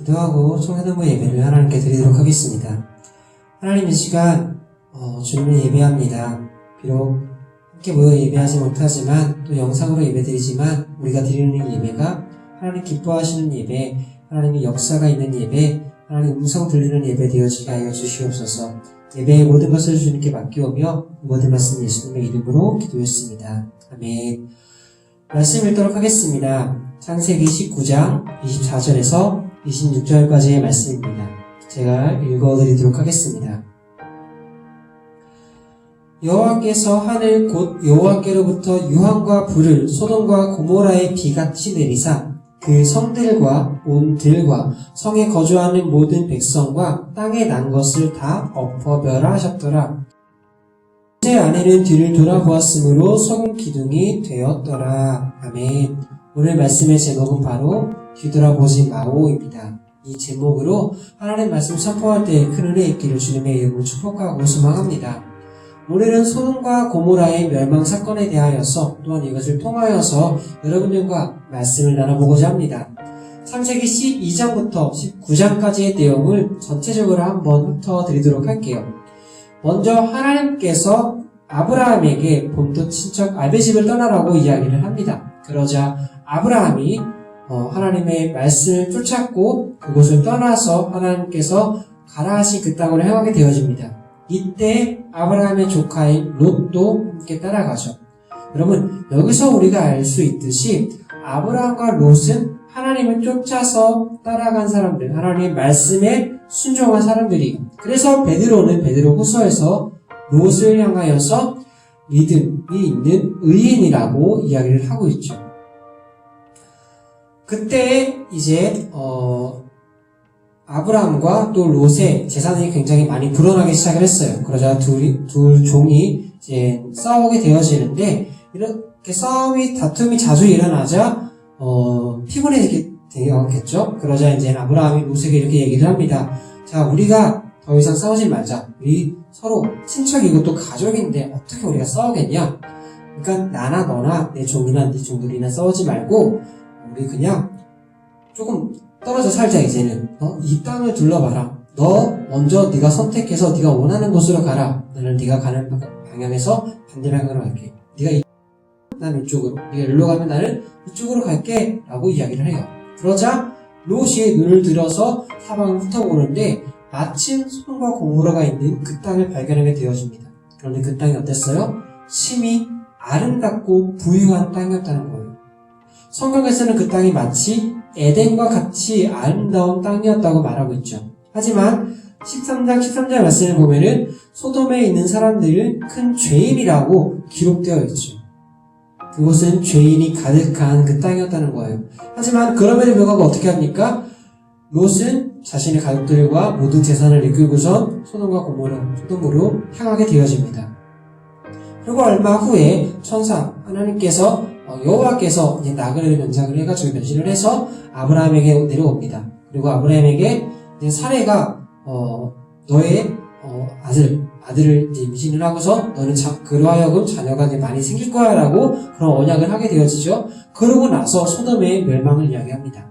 기도하고 청소년부 예배를 하나님께 드리도록 하겠습니다. 하나님 이 시간 어, 주님을 예배합니다. 비록 함께 모여 예배하지 못하지만 또 영상으로 예배드리지만 우리가 드리는 이 예배가 하나님 기뻐하시는 예배, 하나님의 역사가 있는 예배, 하나님 음성 들리는 예배 되어지게 하여 주시옵소서. 예배의 모든 것을 주님께 맡기오며 모든 말씀 예수님의 이름으로 기도했습니다. 아멘. 말씀 읽도록 하겠습니다. 창세기 19장 24절에서 26절까지의 말씀입니다. 제가 읽어드리도록 하겠습니다. 여호와께서 하늘 곧 여호와께로부터 유황과 불을 소돔과 고모라의 비같이 내리사 그 성들과 온 들과 성에 거주하는 모든 백성과 땅에 난 것을 다 엎어멸하셨더라. 제 아내는 뒤를 돌아보았으므로 소금 기둥이 되었더라. 아멘. 오늘 말씀의 제목은 바로 뒤돌아보지 마오입니다. 이 제목으로 하나님 말씀 선포할 때큰 은혜 있기를 주님의 이름으로 축복하고 소망합니다. 오늘은 소돔과 고모라의 멸망 사건에 대하여서 또한 이것을 통하여서 여러분들과 말씀을 나눠보고자 합니다. 창세기 12장부터 19장까지의 내용을 전체적으로 한번 훑어드리도록 할게요. 먼저 하나님께서 아브라함에게 본토 친척 아베집을 떠나라고 이야기를 합니다. 그러자 아브라함이 어, 하나님의 말씀을 쫓았고 그곳을 떠나서 하나님께서 가라 하신 그 땅으로 향하게 되어집니다. 이때 아브라함의 조카인 롯도 함께 따라가죠. 여러분 여기서 우리가 알 수 있듯이 아브라함과 롯은 하나님을 쫓아서 따라간 사람들, 하나님의 말씀에 순종한 사람들이. 그래서 베드로는 베드로 후서에서 롯을 향하여서 믿음이 있는 의인이라고 이야기를 하고 있죠. 그때 이제 어, 아브라함과 또 롯의 재산이 굉장히 많이 불어나기 시작을 했어요. 그러자 둘, 둘 종이 이제 싸우게 되어지는데 이렇게 싸움이 다툼이 자주 일어나자 어, 피곤해지게 되었겠죠. 그러자 이제 아브라함이 롯에게 이렇게 얘기를 합니다. 자, 우리가 더 이상 싸우지 말자. 우리 서로 친척이고 또 가족인데 어떻게 우리가 싸우겠냐? 그러니까 나나 너나 내 종이나 네 종들이나 싸우지 말고 우리 그냥 조금 떨어져 살자 이제는. 어? 이 땅을 둘러봐라. 너 먼저 네가 선택해서 네가 원하는 곳으로 가라. 나는 네가 가는 방향에서 반대 방향으로 갈게. 네가 이... 난 이쪽으로. 네가 일로 가면 나는 이쪽으로 갈게. 라고 이야기를 해요. 그러자 롯이 눈을 들어서 사방을 훑어보는데 마침 소돔과 고모라가 있는 그 땅을 발견하게 되어집니다. 그런데 그 땅이 어땠어요? 심히 아름답고 부유한 땅이었다는 거예요. 성경에서는 그 땅이 마치 에덴과 같이 아름다운 땅이었다고 말하고 있죠. 하지만 13장 13절 말씀을 보면은 소돔에 있는 사람들은 큰 죄인이라고 기록되어 있죠. 그곳은 죄인이 가득한 그 땅이었다는 거예요. 하지만 그럼에도 불구하고 어떻게 합니까? 롯은 자신의 가족들과 모든 재산을 이끌고선 소돔과 고모라 소돔으로 향하게 되어집니다. 그리고 얼마 후에 천사 하나님께서 어, 여호와께서 이제 나그네를 변장을 해가지고 변신을 해서 아브라함에게 내려옵니다. 그리고 아브라함에게 이제 사례가 어, 너의 어, 아들 아들을 이제 임신을 하고서 너는 자, 그로 하여금 자녀가 이제 많이 생길 거야라고 그런 언약을 하게 되어지죠. 그러고 나서 소돔의 멸망을 이야기합니다.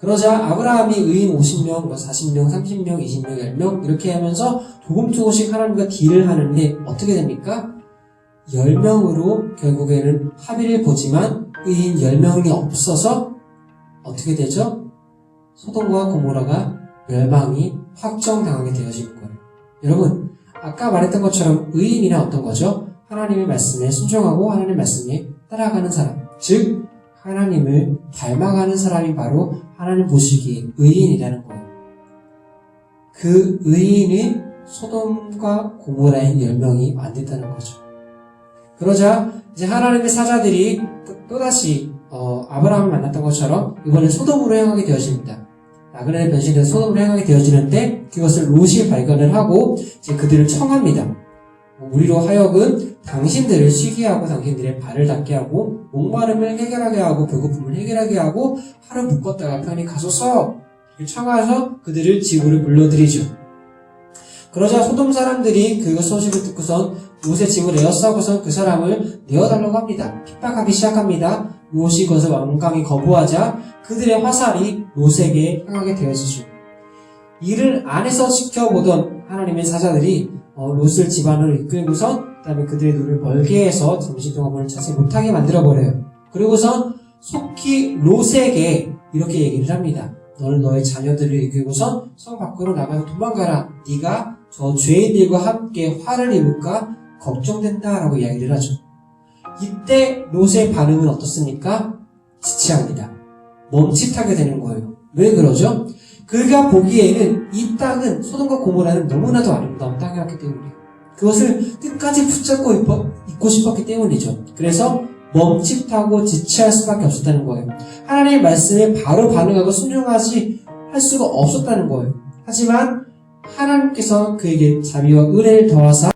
그러자 아브라함이 의인 50명, 뭐 40명, 30명, 20명, 10명 이렇게 하면서 조금 조금씩 하나님과 딜을 하는데 어떻게 됩니까? 10명으로 결국에는 합의를 보지만 의인 10명이 없어서 어떻게 되죠? 소돔과 고모라가 멸망이 확정당하게 되어지는 거예요. 여러분, 아까 말했던 것처럼 의인이란 어떤 거죠? 하나님의 말씀에 순종하고 하나님의 말씀에 따라가는 사람. 즉, 하나님을 닮아가는 사람이 바로 하나님 보시기에 의인이라는 거예요. 그 의인이 소돔과 고모라의 10명이 안 됐다는 거죠. 그러자 이제 하나님의 사자들이 또다시 어, 아브라함을 만났던 것처럼 이번에 소돔으로 향하게 되어집니다. 나그네의 변신돼서 소돔으로 향하게 되어지는데 그것을 롯이 발견을 하고 이제 그들을 청합니다. 우리로 하여금 당신들을 쉬게 하고 당신들의 발을 닿게 하고 목마름을 해결하게 하고 배고픔을 해결하게 하고 하루 묵었다가 편히 가소서 청하서 그들을 집으로 불러들이죠. 그러자 소돔 사람들이 그 소식을 듣고선 롯의 집을 에어싸고선 그 사람을 내어달라고 합니다. 핍박하기 시작합니다. 롯이 그것을 완강히 거부하자 그들의 화살이 롯에게 향하게 되어지죠. 이를 안에서 지켜보던 하나님의 사자들이 어, 롯을 집안으로 이끌고선 그 다음에 그들의 눈을 벌게 해서 잠시 동안 문을 찾지 못하게 만들어 버려요. 그리고선 속히 롯에게 이렇게 얘기를 합니다. 너는 너의 자녀들을 이끌고선 성 밖으로 나가서 도망가라. 네가 저 죄인들과 함께 화를 입을까 걱정된다라고 이야기를 하죠. 이때 롯의 반응은 어떻습니까? 지체합니다. 멈칫하게 되는 거예요. 왜 그러죠? 그가 보기에는 이 땅은 소돔과 고모라는 너무나도 아름다운 땅이었기 때문이에요. 그것을 끝까지 붙잡고 있- 있고 싶었기 때문이죠. 그래서 멈칫하고 지체할 수밖에 없었다는 거예요. 하나님의 말씀에 바로 반응하고 순종하지 할 수가 없었다는 거예요. 하지만 하나님께서 그에게 자비와 은혜를 더하사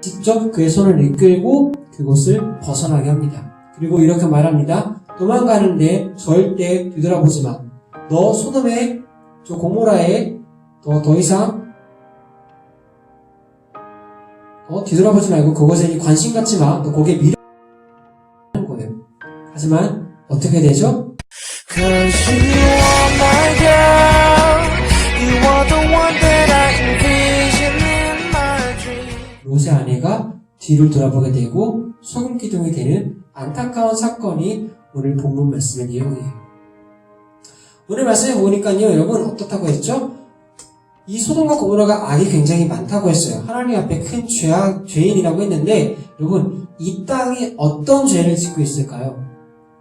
직접 그의 손을 이끌고 그곳을 벗어나게 합니다. 그리고 이렇게 말합니다. 도망가는데 절대 뒤돌아보지 마. 너 소돔의 저 고모라에 너 더 이상 어, 뒤돌아보지 말고 그것에 관심 갖지 마. 너 거기에 미래 하는 거예요. 하지만 어떻게 되죠? 뒤를 돌아보게 되고 소금 기둥이 되는 안타까운 사건이 오늘 본문 말씀의 내용이에요. 오늘 말씀에 보니까요, 여러분 어떻다고 했죠? 이 소돔과 고모라가 악이 굉장히 많다고 했어요. 하나님 앞에 큰 죄악, 죄인이라고 했는데, 여러분 이 땅이 어떤 죄를 짓고 있을까요?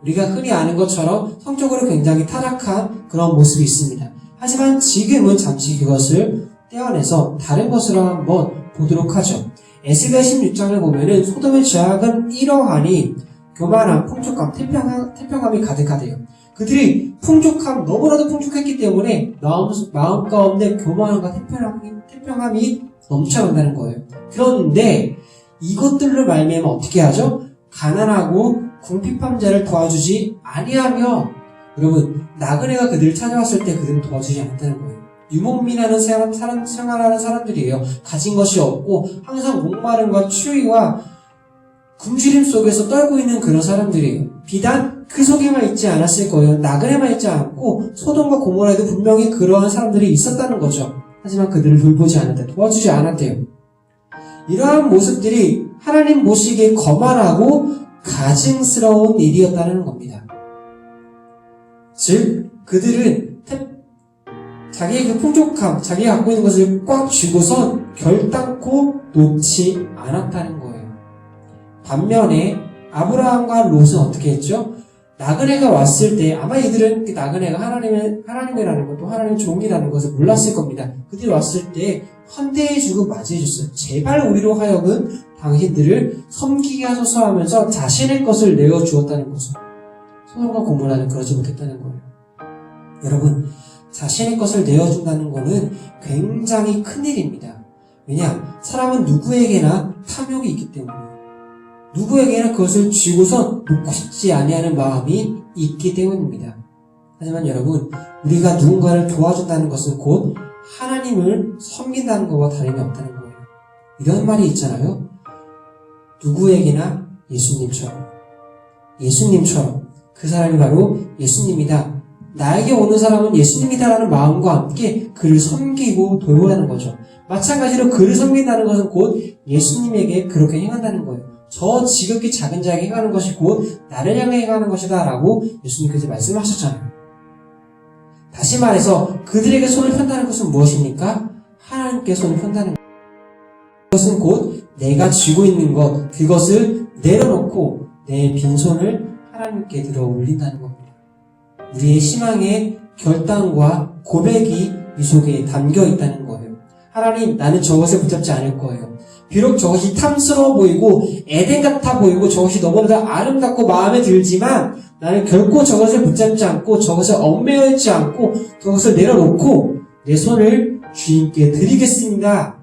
우리가 흔히 아는 것처럼 성적으로 굉장히 타락한 그런 모습이 있습니다. 하지만 지금은 잠시 그것을 떼어내서 다른 것으로 한번 보도록 하죠. 에스겔 16장을 보면은 소돔의 죄악은 이러하니 교만함, 풍족함, 태평함, 태평함이 가득하대요. 그들이 풍족함, 너무나도 풍족했기 때문에 마음, 마음 가운데 교만함과 태평함이, 태평함이 넘쳐난다는 거예요. 그런데 이것들로 말미암아 어떻게 하죠? 가난하고 궁핍함자를 도와주지 아니하며 여러분 나그네가 그들을 찾아왔을 때 그들은 도와주지 않았다는 거예요. 유목민하는 사람, 사람, 생활하는 사람들이에요. 가진 것이 없고 항상 목마름과 추위와 굶주림 속에서 떨고 있는 그런 사람들이에요. 비단 그 속에만 있지 않았을 거예요. 나그네만 있지 않고 소돔과 고모라에도 분명히 그러한 사람들이 있었다는 거죠. 하지만 그들을 돌보지 않았대. 도와주지 않았대요. 이러한 모습들이 하나님 보시기에 거만하고 가증스러운 일이었다는 겁니다. 즉, 그들은 태- 자기의 그 풍족함, 자기가 갖고 있는 것을 꽉 쥐고선 결단코 놓지 않았다는 거예요. 반면에 아브라함과 롯은 어떻게 했죠? 나그네가 왔을 때 아마 이들은 그 나그네가 하나님의 하나님이라는 것도 하나님의 종이라는 것을 몰랐을 겁니다. 그들이 왔을 때 헌대해주고 맞이해줬어요. 제발 우리로 하여금 당신들을 섬기게 하소서 하면서 자신의 것을 내어 주었다는 거죠. 소돔과 고모라는 그러지 못했다는 거예요. 여러분, 자신의 것을 내어준다는 것은 굉장히 큰 일입니다. 왜냐? 사람은 누구에게나 탐욕이 있기 때문이에요. 누구에게나 그것을 쥐고선 놓고 싶지 아니하는 마음이 있기 때문입니다. 하지만 여러분, 우리가 누군가를 도와준다는 것은 곧 하나님을 섬긴다는 것과 다름이 없다는 거예요. 이런 말이 있잖아요. 누구에게나 예수님처럼. 예수님처럼. 그 사람이 바로 예수님이다. 나에게 오는 사람은 예수님이다라는 마음과 함께 그를 섬기고 돌보라는 거죠. 마찬가지로 그를 섬긴다는 것은 곧 예수님에게 그렇게 행한다는 거예요. 저 지극히 작은 자에게 행하는 것이 곧 나를 향해 행하는 것이다 라고 예수님께서 말씀하셨잖아요. 다시 말해서 그들에게 손을 편다는 것은 무엇입니까? 하나님께 손을 편다는 것. 그것은 곧 내가 쥐고 있는 것, 그것을 내려놓고 내 빈손을 하나님께 들어 올린다는 겁니다. 우리의 희망의 결단과 고백이 이 속에 담겨 있다는 거예요. 하나님, 나는 저것을 붙잡지 않을 거예요. 비록 저것이 탐스러워 보이고 에덴 같아 보이고 저것이 너무나도 아름답고 마음에 들지만 나는 결코 저것을 붙잡지 않고 저것을 얽매여 있지 않고 저것을 내려놓고 내 손을 주님께 드리겠습니다.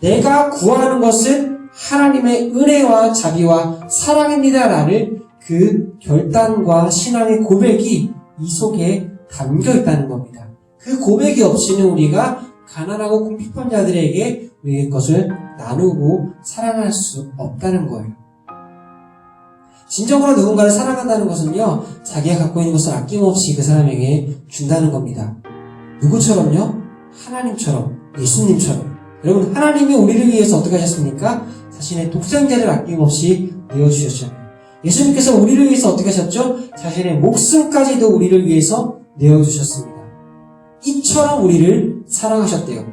내가 구하는 것은 하나님의 은혜와 자비와 사랑입니다라는 그 결단과 신앙의 고백이 이 속에 담겨 있다는 겁니다. 그 고백이 없이는 우리가 가난하고 궁핍한 자들에게 우리의 것을 나누고 사랑할 수 없다는 거예요. 진정으로 누군가를 사랑한다는 것은요, 자기가 갖고 있는 것을 아낌없이 그 사람에게 준다는 겁니다. 누구처럼요? 하나님처럼, 예수님처럼. 여러분, 하나님이 우리를 위해서 어떻게 하셨습니까? 자신의 독생자를 아낌없이 내어주셨잖아요. 예수님께서 우리를 위해서 어떻게 하셨죠? 자신의 목숨까지도 우리를 위해서 내어주셨습니다. 이처럼 우리를 사랑하셨대요.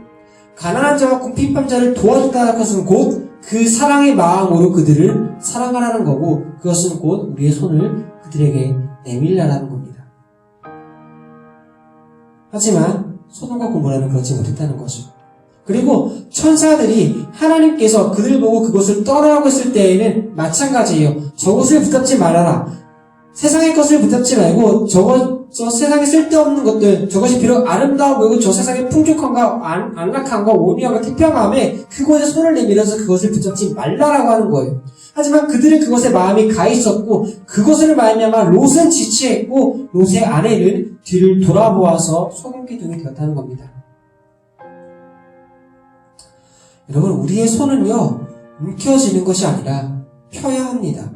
가난한 자와 궁핍한 자를 도와준다는 것은 곧 그 사랑의 마음으로 그들을 사랑하라는 거고 그것은 곧 우리의 손을 그들에게 내밀라라는 겁니다. 하지만 소돔과 고모라는 그렇지 못했다는 거죠. 그리고 천사들이 하나님께서 그들 보고 그것을 떠나고 있을 때에는 마찬가지예요. 저것을 붙잡지 말아라. 세상의 것을 붙잡지 말고 저것 저 세상에 쓸데없는 것들 저것이 비록 아름다워 보이고 저 세상의 풍족함과 안, 안락함과 온유함과 태평함에 그곳에 손을 내밀어서 그것을 붙잡지 말라라고 하는 거예요. 하지만 그들은 그것에 마음이 가 있었고 그것을 말미암아 롯은 지체했고 롯의 아내는 뒤를 돌아보아서 소금 기둥이 되었다는 겁니다. 여러분 우리의 손은요 움켜쥐는 것이 아니라 펴야 합니다.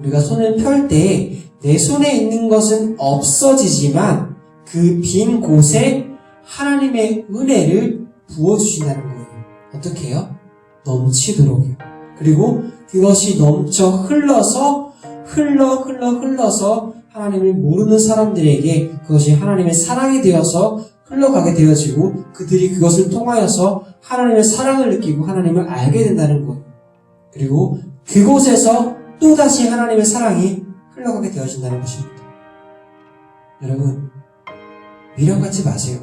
우리가 손을 펼 때 내 손에 있는 것은 없어지지만 그 빈 곳에 하나님의 은혜를 부어주신다는 거예요. 어떻게 해요? 넘치도록요. 그리고 그것이 넘쳐 흘러서 흘러 흘러 흘러서 하나님을 모르는 사람들에게 그것이 하나님의 사랑이 되어서 흘러가게 되어지고 그들이 그것을 통하여서 하나님의 사랑을 느끼고 하나님을 알게 된다는 거예요. 그리고 그곳에서 또다시 하나님의 사랑이 흘러가게 되어진다는 것입니다. 여러분, 미련 갖지 마세요.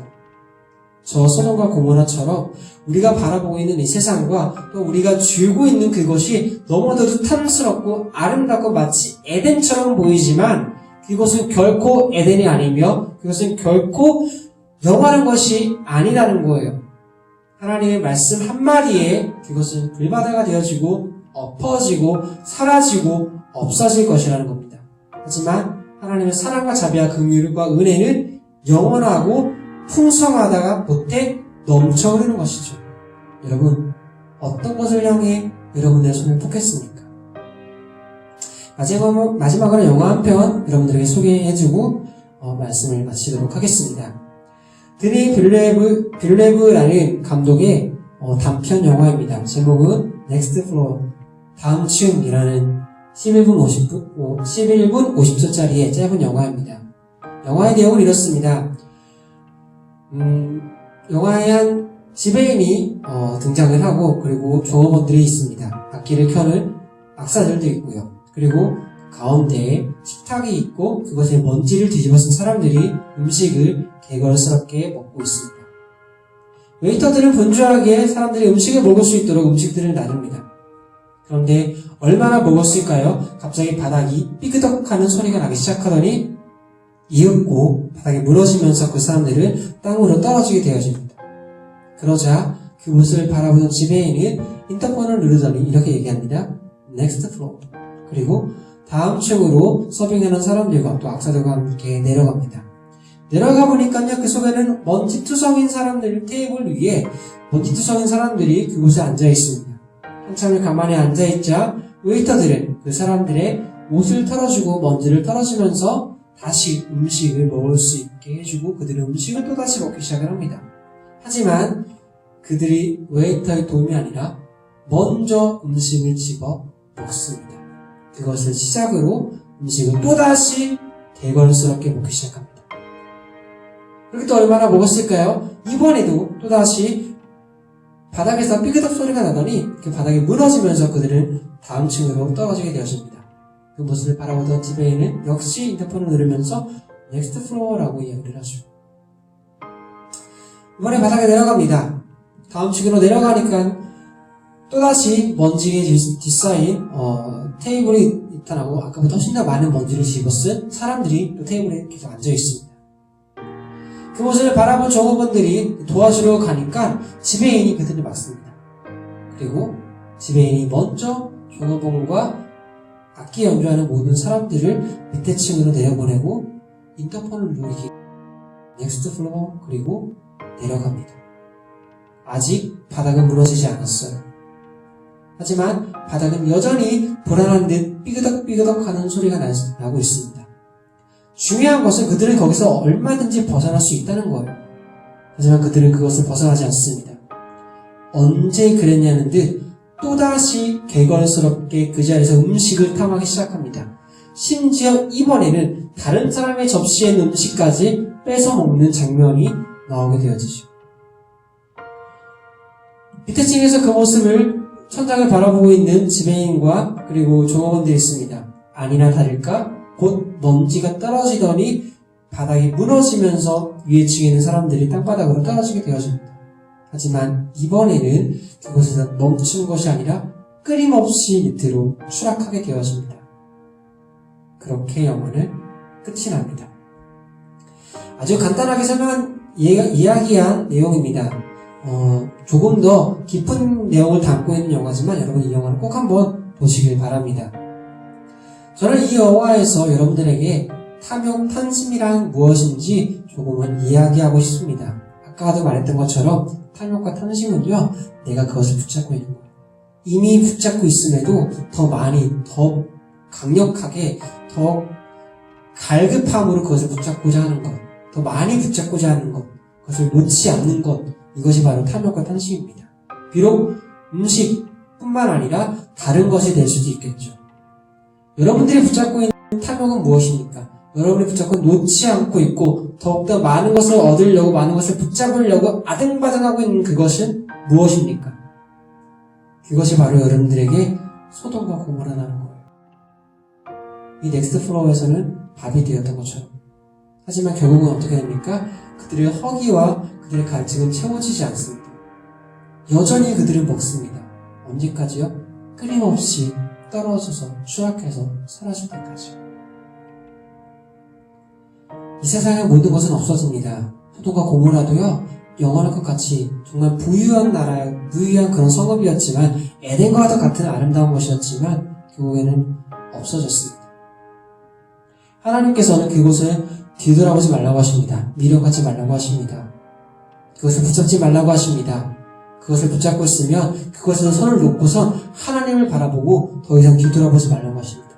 저 소돔과 고모라처럼 우리가 바라보고 있는 이 세상과 또 우리가 쥐고 있는 그것이 너무나도 탐스럽고 아름답고 마치 에덴처럼 보이지만 그것은 결코 에덴이 아니며 그것은 결코 영원한 것이 아니라는 거예요. 하나님의 말씀 한마디에 그것은 불바다가 되어지고 엎어지고 사라지고 없어질 것이라는 겁니다. 하지만 하나님의 사랑과 자비와 긍휼과 은혜는 영원하고 풍성하다가 못해 넘쳐 흐르는 것이죠. 여러분, 어떤 것을 향해 여러분의 손을 뻗겠습니까? 마지막, 마지막으로 영화 한 편 여러분들에게 소개해주고 어, 말씀을 마치도록 하겠습니다. 드니 빌레브, 빌레브라는 감독의 어, 단편 영화입니다. 제목은 Next Floor, 다음 층이라는 11분 50분, 11분 50초짜리의 짧은 영화입니다. 영화의 내용은 이렇습니다. 음, 영화에 한 지배인이 어, 등장을 하고 그리고 종업원들이 있습니다. 악기를 켜는 악사들도 있고요. 그리고 가운데에 식탁이 있고 그것에 먼지를 뒤집어 쓴 사람들이 음식을 개걸스럽게 먹고 있습니다. 웨이터들은 분주하게 사람들이 음식을 먹을 수 있도록 음식들을 나눕니다. 그런데 얼마나 먹었을까요? 갑자기 바닥이 삐그덕하는 소리가 나기 시작하더니 이윽고 바닥이 무너지면서 그 사람들은 땅으로 떨어지게 되어집니다. 그러자 그 모습을 바라보는 지배인은 인터폰을 누르더니 이렇게 얘기합니다. Next floor. 그리고 다음 층으로 서빙하는 사람들과 또 악사들과 함께 내려갑니다. 내려가 보니까요, 그 속에는 먼지투성인 사람들 테이블 위에 먼지투성인 사람들이 그곳에 앉아 있습니다. 한참을 가만히 앉아 있자 웨이터들은 그 사람들의 옷을 털어주고 먼지를 털어주면서 다시 음식을 먹을 수 있게 해주고 그들은 음식을 또 다시 먹기 시작을 합니다. 하지만 그들이 웨이터의 도움이 아니라 먼저 음식을 집어 먹습니다. 그것을 시작으로 음식을 또다시 대걸스럽게 먹기 시작합니다. 그렇게 또 얼마나 먹었을까요? 이번에도 또다시 바닥에서 삐그덕 소리가 나더니 그 바닥이 무너지면서 그들은 다음 층으로 떨어지게 되었습니다. 그 모습을 바라보던 지배인은 역시 인터폰을 누르면서 넥스트 플로어라고 이야기를 하죠. 이번에 바닥에 내려갑니다. 다음 층으로 내려가니까 또다시 먼지에 뒤- 뒤쌓인 어, 테이블이 나타나고 아까보다 훨씬 더 많은 먼지를 집어쓴 사람들이 또 테이블에 계속 앉아 있습니다. 그 모습을 바라본 종업원들이 도와주러 가니까 지배인이 그들을 막습니다. 그리고 지배인이 먼저 종업원과 악기 연주하는 모든 사람들을 밑에 층으로 내려보내고 인터폰을 누르기 넥스트 플로어 그리고 내려갑니다. 아직 바닥은 무너지지 않았어요. 하지만 바닥은 여전히 불안한 듯 삐그덕삐그덕 하는 소리가 나- 나고 있습니다. 중요한 것은 그들은 거기서 얼마든지 벗어날 수 있다는 거예요. 하지만 그들은 그것을 벗어나지 않습니다. 언제 그랬냐는 듯 또다시 개걸스럽게 그 자리에서 음식을 탐하기 시작합니다. 심지어 이번에는 다른 사람의 접시에 음식까지 뺏어 먹는 장면이 나오게 되어지죠. 밑에 층에서 그 모습을 천장을 바라보고 있는 지배인과 그리고 종업원들이 있습니다. 아니나 다를까 곧 먼지가 떨어지더니 바닥이 무너지면서 위에 층에 있는 사람들이 땅바닥으로 떨어지게 되어집니다. 하지만 이번에는 그곳에서 멈춘 것이 아니라 끊임없이 밑으로 추락하게 되어집니다. 그렇게 영화는 끝이 납니다. 아주 간단하게 설명한 이야기한 내용입니다. 어, 조금 더 깊은 내용을 담고 있는 영화지만 여러분 이 영화를 꼭 한번 보시길 바랍니다. 저는 이 영화에서 여러분들에게 탐욕, 탐심이란 무엇인지 조금은 이야기하고 싶습니다. 아까도 말했던 것처럼 탐욕과 탐심은요, 내가 그것을 붙잡고 있는 거예요. 이미 붙잡고 있음에도 더 많이, 더 강력하게, 더 갈급함으로 그것을 붙잡고자 하는 것, 더 많이 붙잡고자 하는 것, 그것을 놓지 않는 것, 이것이 바로 탐욕과 탐심입니다. 비록 음식뿐만 아니라 다른 것이 될 수도 있겠죠. 여러분들이 붙잡고 있는 탐욕은 무엇입니까? 여러분이 붙잡고 놓지 않고 있고 더욱더 많은 것을 얻으려고 많은 것을 붙잡으려고 아등바등하고 있는 그것은 무엇입니까? 그것이 바로 여러분들에게 소돔과 고모라라는 거예요. 이 넥스트 플로어에서는 밥이 되었던 것처럼. 하지만 결국은 어떻게 됩니까? 그들의 허기와 그들의 갈증은 채워지지 않습니다. 여전히 그들은 먹습니다. 언제까지요? 끊임없이 떨어져서 추락해서 사라질 때까지. 이 세상의 모든 것은 없어집니다. 소돔과 고모라도요, 영원할 것 같이 정말 부유한 나라, 부유한 그런 성읍이었지만, 에덴과도 같은 아름다운 것이었지만, 결국에는 없어졌습니다. 하나님께서는 그곳을 뒤돌아보지 말라고 하십니다. 미련갖지 말라고 하십니다. 그것을 붙잡지 말라고 하십니다. 그것을 붙잡고 있으면 그것에서 손을 놓고서 하나님을 바라보고 더 이상 뒤돌아보지 말라고 하십니다.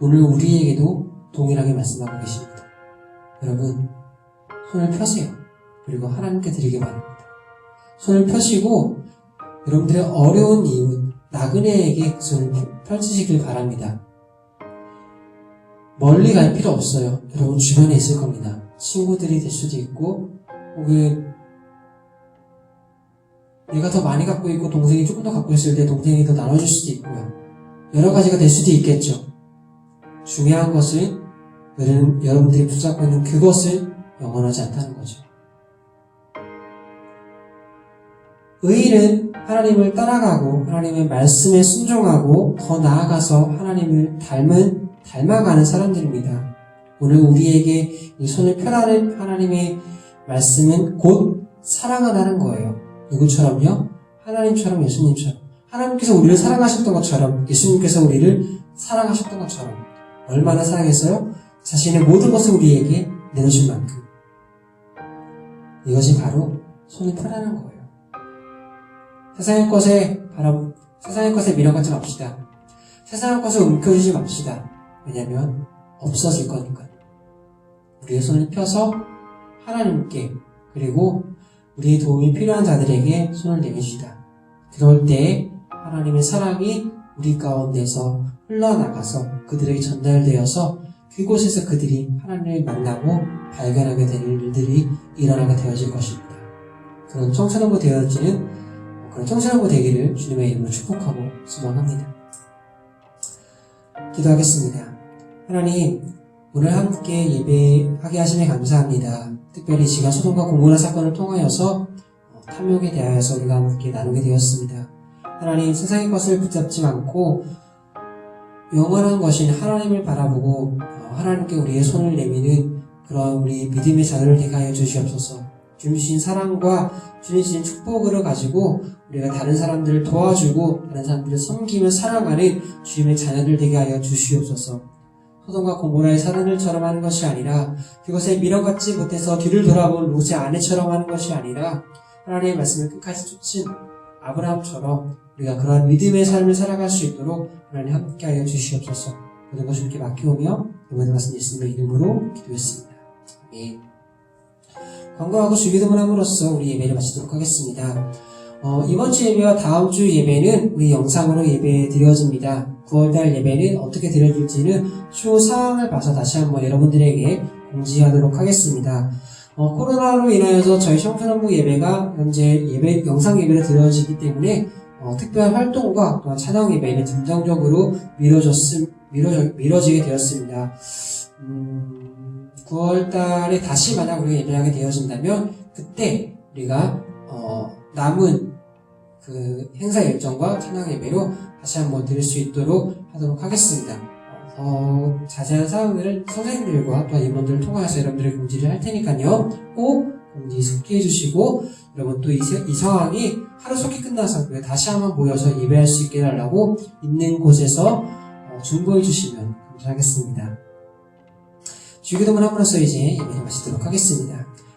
오늘 우리에게도 동일하게 말씀하고 계십니다. 여러분, 손을 펴세요. 그리고 하나님께 드리기 바랍니다. 손을 펴시고 여러분들의 어려운 이웃, 나그네에게 손을 펼치시길 바랍니다. 멀리 갈 필요 없어요. 여러분 주변에 있을 겁니다. 친구들이 될 수도 있고, 혹은 내가 더 많이 갖고 있고 동생이 조금 더 갖고 있을 때 동생이 더 나눠줄 수도 있고요. 여러 가지가 될 수도 있겠죠. 중요한 것은 여러분, 여러분들이 붙잡고 있는 그것은 영원하지 않다는 거죠. 의인은 하나님을 따라가고 하나님의 말씀에 순종하고 더 나아가서 하나님을 닮은 닮아가는 사람들입니다. 오늘 우리에게 이 손을 펴라는 하나님의 말씀은 곧 사랑하다는 거예요. 누구처럼요? 하나님처럼 예수님처럼. 하나님께서 우리를 사랑하셨던 것처럼 예수님께서 우리를 사랑하셨던 것처럼 얼마나 사랑했어요? 자신의 모든 것을 우리에게 내려줄 만큼. 이것이 바로 손을 펴라는 거예요. 세상의 것에 바람, 세상의 것에 미련갖지 맙시다. 세상의 것을 움켜쥐지 맙시다. 왜냐면 없어질 거니까요. 우리의 손을 펴서 하나님께 그리고 우리의 도움이 필요한 자들에게 손을 내밉시다. 그럴 때 하나님의 사랑이 우리 가운데서 흘러나가서 그들에게 전달되어서 그곳에서 그들이 하나님을 만나고 발견하게 되는 일들이 일어나게 되어질 것입니다. 그런 청천하고 되어지는 그런 청천하고 되기를 주님의 이름으로 축복하고 소망합니다. 기도하겠습니다. 하나님, 오늘 함께 예배하게 하심에 감사합니다. 특별히 지가 소돔과 고모라 사건을 통하여서 어, 탐욕에 대하여서 우리가 함께 나누게 되었습니다. 하나님, 세상의 것을 붙잡지 않고 영원한 것인 하나님을 바라보고 어, 하나님께 우리의 손을 내미는 그런 우리 믿음의 되게 하여 주시옵소서. 주신 사랑과 주신 축복을 가지고 우리가 다른 사람들을 도와주고 다른 사람들을 섬기며 살아가는 주님의 자녀들 되게 하여 주시옵소서. 소돔과 고모라의 사람들처럼 하는 것이 아니라 그것에 밀어갖지 못해서 뒤를 돌아본 롯의 아내처럼 하는 것이 아니라 하나님의 말씀을 끝까지 쫓은 아브라함처럼 우리가 그러한 믿음의 삶을 살아갈 수 있도록 하나님 함께하여 주시옵소서. 모든 것을 이렇게 맡겨오며 모든 것은 예수님의 이름으로 기도했습니다. 아멘. 광고하고 주기도문 함으로써 우리 예배를 마치도록 하겠습니다. 어, 이번 주 예배와 다음 주 예배는 우리 영상으로 예배 드려집니다. 9월달 예배는 어떻게 드려질지는 추후 상황을 봐서 다시 한번 여러분들에게 공지하도록 하겠습니다. 어, 코로나로 인하여서 저희 청소년부 예배가 현재 예배, 영상 예배로 드려지기 때문에 어, 특별한 활동과 또한 찬양 예배는 긍정적으로 미뤄졌음, 미뤄, 미뤄지게 되었습니다. 음, 9월 달에 다시 만약 우리가 예배하게 되어진다면 그때 우리가 어, 남은 그 행사 일정과 찬양 예배로 다시 한번 드릴 수 있도록 하도록 하겠습니다. 어, 자세한 사항들을 선생님들과 또 임원들을 통해서 여러분들이 공지를 할 테니까요. 꼭 공지 속기해 주시고 여러분 또 이 상황이 하루 속히 끝나서 다시 한번 모여서 예배할 수 있게 해달라고 있는 곳에서 어, 중보해 주시면 감사하겠습니다. 주기도문 함으로써 이제 예배를 마치도록 하겠습니다.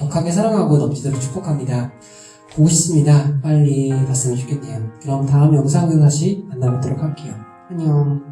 격하게 사랑하고 넘치도록 축복합니다. 보고 싶습니다. 빨리 봤으면 좋겠네요. 그럼 다음 영상으로 다시 만나뵙도록 할게요. 안녕